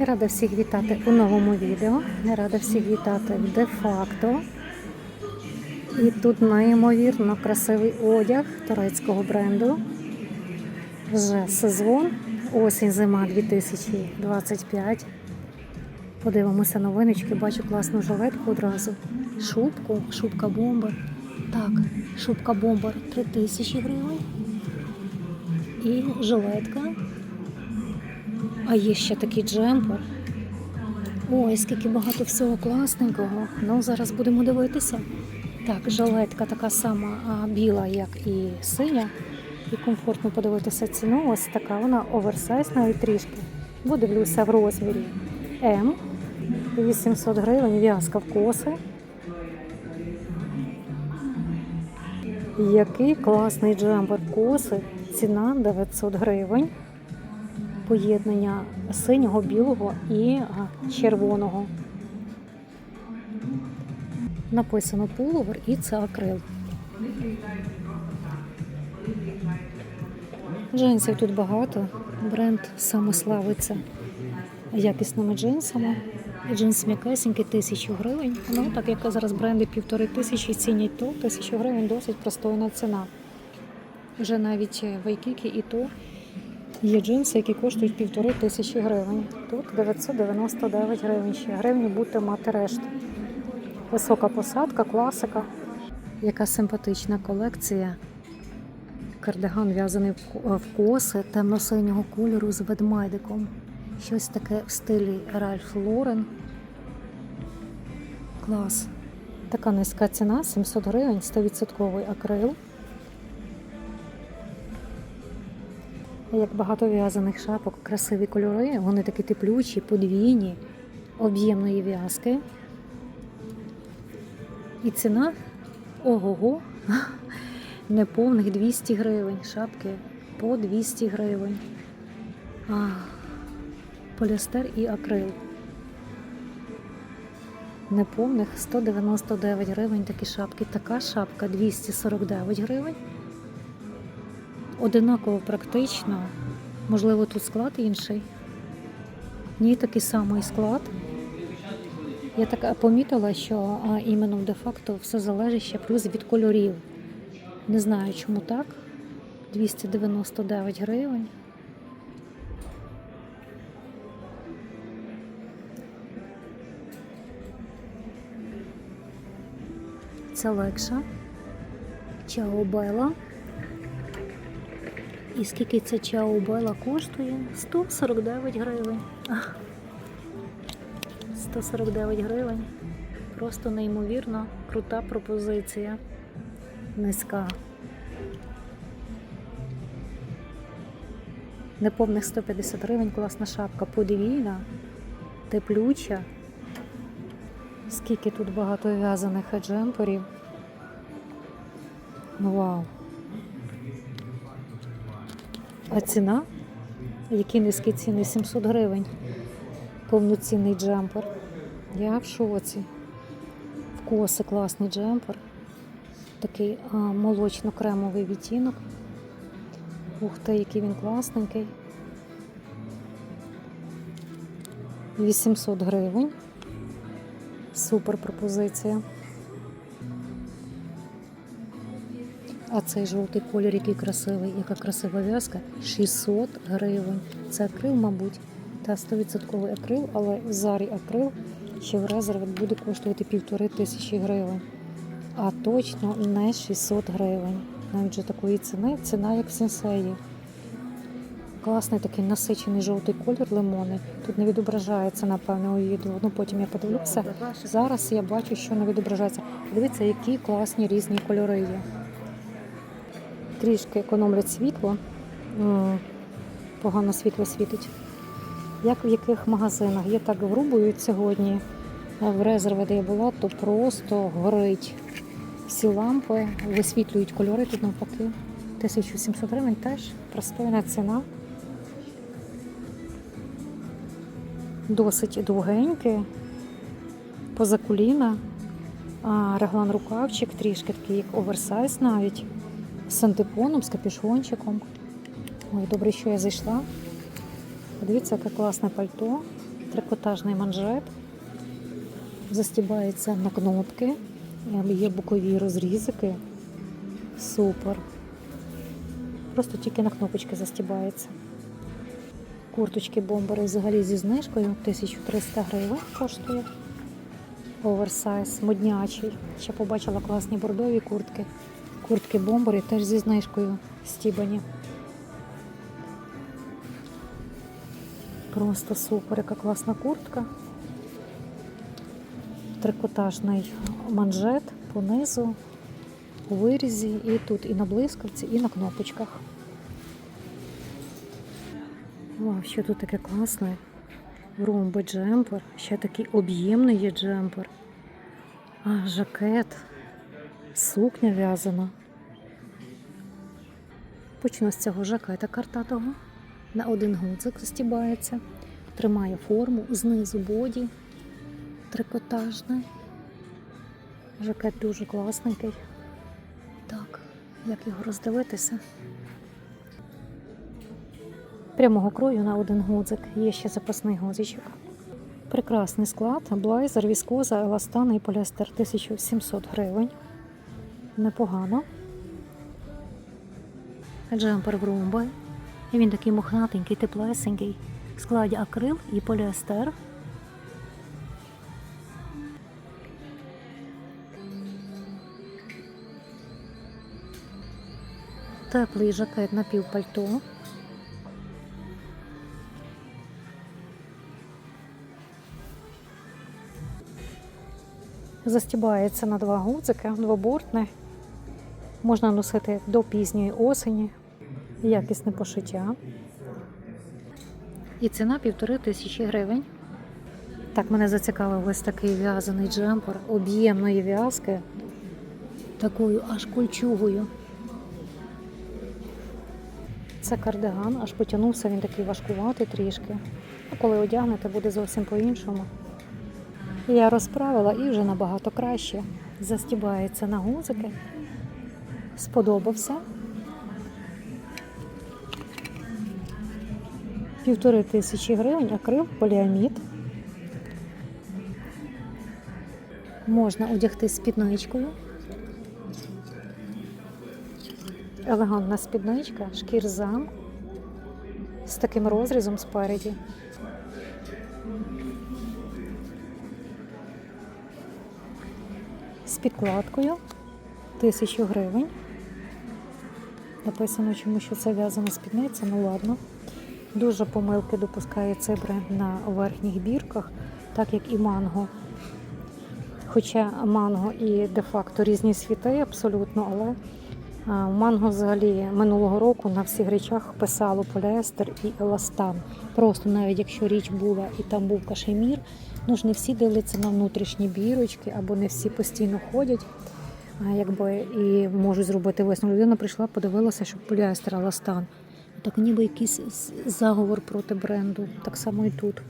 Я Рада всіх вітати у новому відео. Я Рада всіх вітати де-факто. І тут неймовірно красивий одяг турецького бренду. Вже сезон, осінь, зима 2025. Подивимося новиночки, бачу класну жилетку одразу. Шубку, шубка бомбер. Так, шубка бомбер 3000 гривень. І жилетка. А є ще такий джемпер. Ой, скільки багато всього класненького. Ну, зараз будемо дивитися. Так, жилетка така сама а, біла, як і синя. І комфортно подивитися ціну. Ось така вона оверсайз навіть трішки. Бо дивлюся в розмірі М. 800 гривень, в'язка в коси. Який класний джемпер коси. Ціна 900 гривень. Поєднання синього, білого і червоного. Написано пуловер і це акрил. Джинсів тут багато. Бренд саме славиться якісними джинсами. Джинс м'якесенький, тисячу гривень. Ну, так як зараз бренди півтори тисячі цінять, то тисячу гривень досить простойна ціна. Вже навіть в Айкікі і то є джинси, які коштують півтори тисячі гривень. Тут 999 гривень ще. Гривні будете мати решту. Висока посадка, класика. Яка симпатична колекція. Кардиган в'язаний в коси темно-синього кольору з ведмедиком. Щось таке в стилі Ральф Лорен. Клас. Така низька ціна 700 гривень, 100% акрил. Як багато в'язаних шапок, красиві кольори, вони такі теплючі, подвійні, об'ємної в'язки. І ціна ого-го, неповних 200 гривень. Шапки по 200 гривень. А, поліестер і акрил. Неповних 199 гривень такі шапки. Така шапка 249 гривень. Одинаково практично. Можливо, тут склад інший. Ні, такий самий склад. Я так помітила, що а, іменно де-факто все залежить ще плюс від кольорів. Не знаю, чому так. 299 гривень. Це легша. Чао Бела. І скільки ця Чао Бела коштує? 149 гривень. 149 гривень. Просто неймовірно крута пропозиція. Низька. Неповних 150 гривень, класна шапка, подвійна, теплюча. Скільки тут багато в'язаних джемперів. Ну, Вау. А ціна? Які низькі ціни? 700 гривень. Повноцінний джемпер. Я в шоці. В коси класний джемпер. Такий молочно-кремовий відтінок. Ух ти, який він класненький. 800 гривень. Супер пропозиція. А цей жовтий колір, який красивий, яка красива в'язка, 600 гривень. Це акрил, мабуть, та 100% акрил, але в зарі акрил ще в резерві буде коштувати півтори тисячі гривень. А точно не 600 гривень. Навіть же такої ціни, ціна як в сенсеї. Класний такий насичений жовтий колір лимони. Тут не відображається, напевно, у відео. Ну потім я подивлюся. Зараз я бачу, що не відображається. Дивіться, які класні різні кольори є. Трішки економлять світло. Погано світло світить. Як в яких магазинах? Я так врубують сьогодні. а В резерві, де я була, то просто горить. Всі лампи висвітлюють кольори тут навпаки. 1700 гривень теж пристойна ціна. Досить довгеньке, поза коліна, реглан рукавчик трішки такий, як оверсайз навіть, з антипоном, з капюшончиком. Ой, добре, що я зайшла. Подивіться, яке класне пальто. трикотажний манжет. Застібається на кнопки. Є бокові розрізики. Супер. Просто тільки на кнопочки застібається. Курточки бомбери взагалі зі знижкою 1300 гривень коштує. Оверсайз, моднячий. Ще побачила класні бордові куртки. Куртки бомбери теж зі знижкою стібані. Просто супер, яка класна куртка. Трикотажний манжет понизу, у вирізі, і тут і на блискавці, і на кнопочках. Вау, що тут таке класне. Ромби джемпер, ще такий об'ємний є джемпер. А, жакет, сукня в'язана. Почну з цього жакета картатого. На один гудзик застібається, тримає форму, знизу боді, трикотажний. Жакет дуже класненький. Так, як його роздивитися? Прямого крою на один гудзик. Є ще запасний гудзичок. Прекрасний склад, блайзер, віскоза, еластан і поліестер 1700 гривень. Непогано. Джемпер в румби. Він такий мохнатенький, теплесенький. В складі акрил і поліестер. Теплий жакет на півпальто. Застібається на два гудзики, двобортне. Можна носити до пізньої осені. Якісне пошиття. І ціна півтори тисячі гривень. Так, мене зацікавив ось такий в'язаний джемпер об'ємної в'язки, такою аж кольчугою. Це кардиган, аж потягнувся, він такий важкуватий трішки. А коли одягнете, буде зовсім по-іншому. Я розправила і вже набагато краще. Застібається на гузики. Сподобався. Півтори тисячі гривень, акрил, поліамід. Можна одягти спідничкою. Елегантна спідничка, шкірза з таким розрізом спереді. З підкладкою тисячу гривень. Написано, чому що це в'язана спідниця, ну ладно. Дуже помилки допускає цей бренд на верхніх бірках, так як і манго. Хоча манго і де-факто різні світи абсолютно, але манго взагалі минулого року на всіх речах писало поліестер і еластан. Просто навіть якщо річ була і там був кашемір, ну ж не всі дивляться на внутрішні бірочки, або не всі постійно ходять. Якби і можуть зробити висновок. Людина прийшла, подивилася, що поліестер еластан. Так ніби якийсь заговор проти бренду. Так само і тут.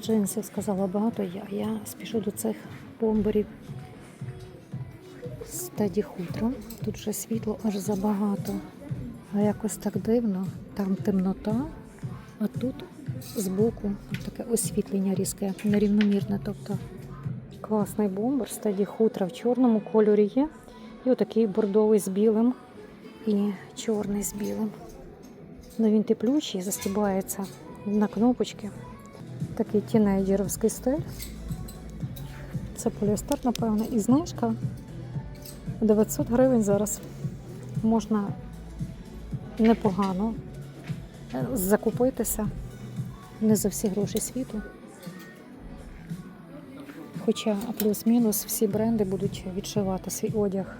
Джинсів сказала багато я. Я спішу до цих бомберів. Стаді хутро. Тут вже світло аж забагато. А якось так дивно. Там темнота, а тут збоку таке освітлення різке, нерівномірне. Тобто класний бомбер, стаді хутра в чорному кольорі є. І отакий бордовий з білим і чорний з білим. Ну він теплючий, застібається на кнопочки. Такий тінейджеровський стиль. Це поліестер, напевно, і знижка 900 гривень зараз. Можна непогано е, закупитися не за всі гроші світу. Хоча плюс-мінус всі бренди будуть відшивати свій одяг.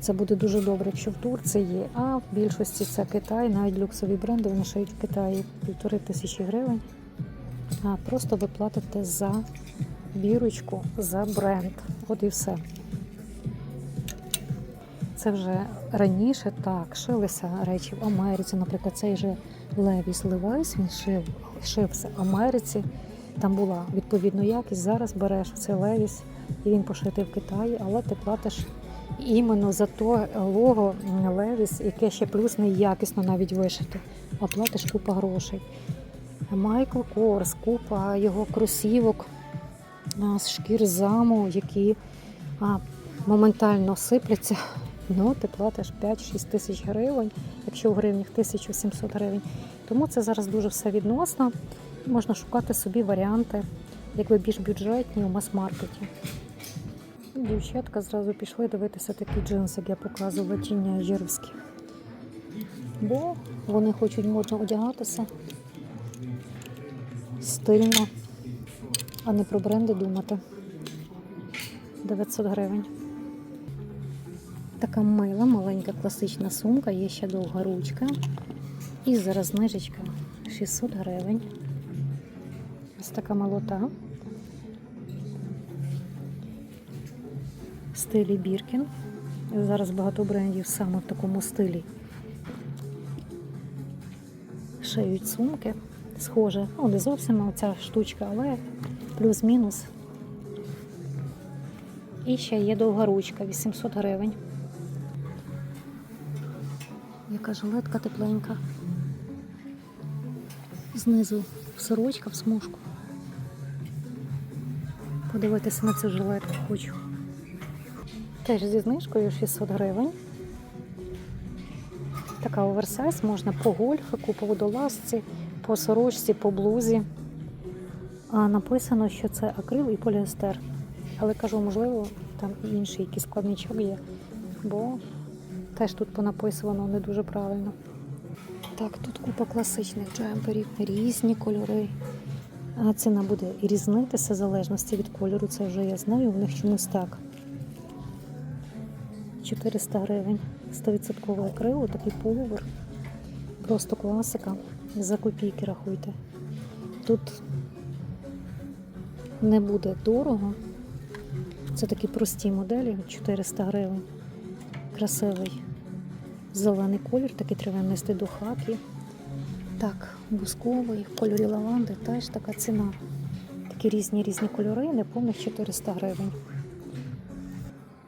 Це буде дуже добре, якщо в Турції а в більшості це Китай, навіть люксові бренди вони шиють в Китаї півтори тисячі гривень. А просто ви платите за бірочку, за бренд. От і все. Це вже раніше так, шилися речі в Америці. Наприклад, цей же Левіс Левайс, він шив, шився в Америці. Там була відповідна якість. Зараз береш цей Левіс і він пошитий в Китаї, але ти платиш іменно за то лого Левіс, яке ще плюс не якісно навіть вишити, а платиш купа грошей. Майкл Корс, купа його кросівок з шкір заму, які а, моментально сипляться. Ну, ти платиш 5-6 тисяч гривень, якщо в гривнях 1700 гривень. Тому це зараз дуже все відносно. Можна шукати собі варіанти, якби більш бюджетні у мас-маркеті. Дівчатка зразу пішли дивитися такі джинси, як я показувала тіння жировські. Бо вони хочуть модно одягатися стильно, а не про бренди думати. 900 гривень. Така мила, маленька класична сумка, є ще довга ручка. І зараз знижечка 600 гривень. Ось така молота. Стилі Біркін. Зараз багато брендів саме в такому стилі. Шиють сумки. Схоже, ну не зовсім оця штучка, але плюс-мінус. І ще є довга ручка, 800 гривень. Яка жилетка тепленька. Знизу сорочка в смужку. Подивитися на цю жилетку хочу. Теж зі знижкою 600 гривень. Така оверсайз можна по гольфику, по водолазці, по сорочці, по блузі. А написано, що це акрил і поліестер. Але кажу, можливо, там і інший якийсь складничок є, бо теж тут понаписано не дуже правильно. Так, тут купа класичних джемперів, різні кольори. А ціна буде різнитися в залежності від кольору. Це вже я знаю, в них чомусь так. 400 гривень. 100% акрилу, такий пуловер. Просто класика. За копійки рахуйте. Тут не буде дорого. Це такі прості моделі, 400 гривень. Красивий зелений колір, такий треба нести до хаки. Так, бусковий, в кольорі лаванди теж така ціна. Такі різні різні кольори, неповних 400 гривень.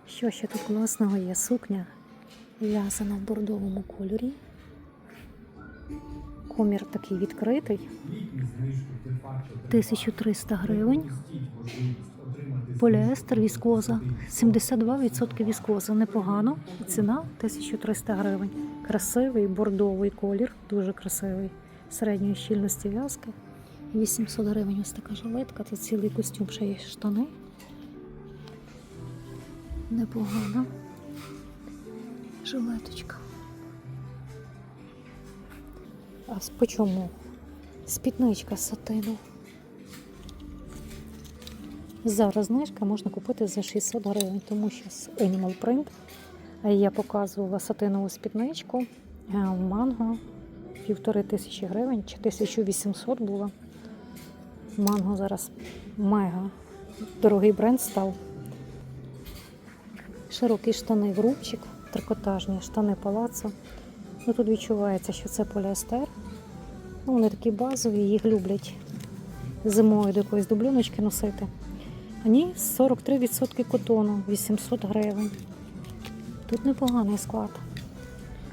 Що ще тут класного є? Сукня в'язана в бордовому кольорі. Комір такий відкритий. 1300 гривень. Поліестер, віскоза. 72% віскоза. Непогано. Ціна 1300 гривень. Красивий бордовий колір, дуже красивий. Середньої щільності в'язки. 800 гривень ось така жилетка, це цілий костюм, ще є штани. Непогано. Жилеточка. А по чому? Спідничка з сатину. Зараз знижка можна купити за 600 гривень, тому що з Animal Print я показувала сатинову спідничку е, в манго півтори тисячі гривень чи 1800 було. Манго зараз мега дорогий бренд став. Широкі штани в рубчик, трикотажні штани палацо. Ну, тут відчувається, що це поліестер. Ну, вони такі базові, їх люблять зимою до якоїсь дублюночки носити. А ні, 43% котону, 800 гривень. Тут непоганий склад.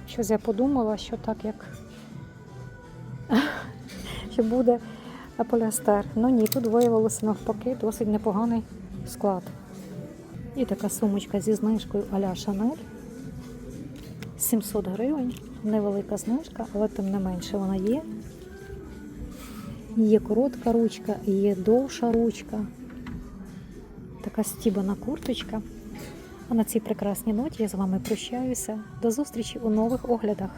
Щось я подумала, що так як що буде поліестер. Ну ні, тут виявилося навпаки досить непоганий склад. І така сумочка зі знижкою а-ля Шанель. 700 гривень. Невелика знижка, але тим не менше вона є. Є коротка ручка, є довша ручка. Така стібана курточка. А на цій прекрасній ноті я з вами прощаюся. До зустрічі у нових оглядах.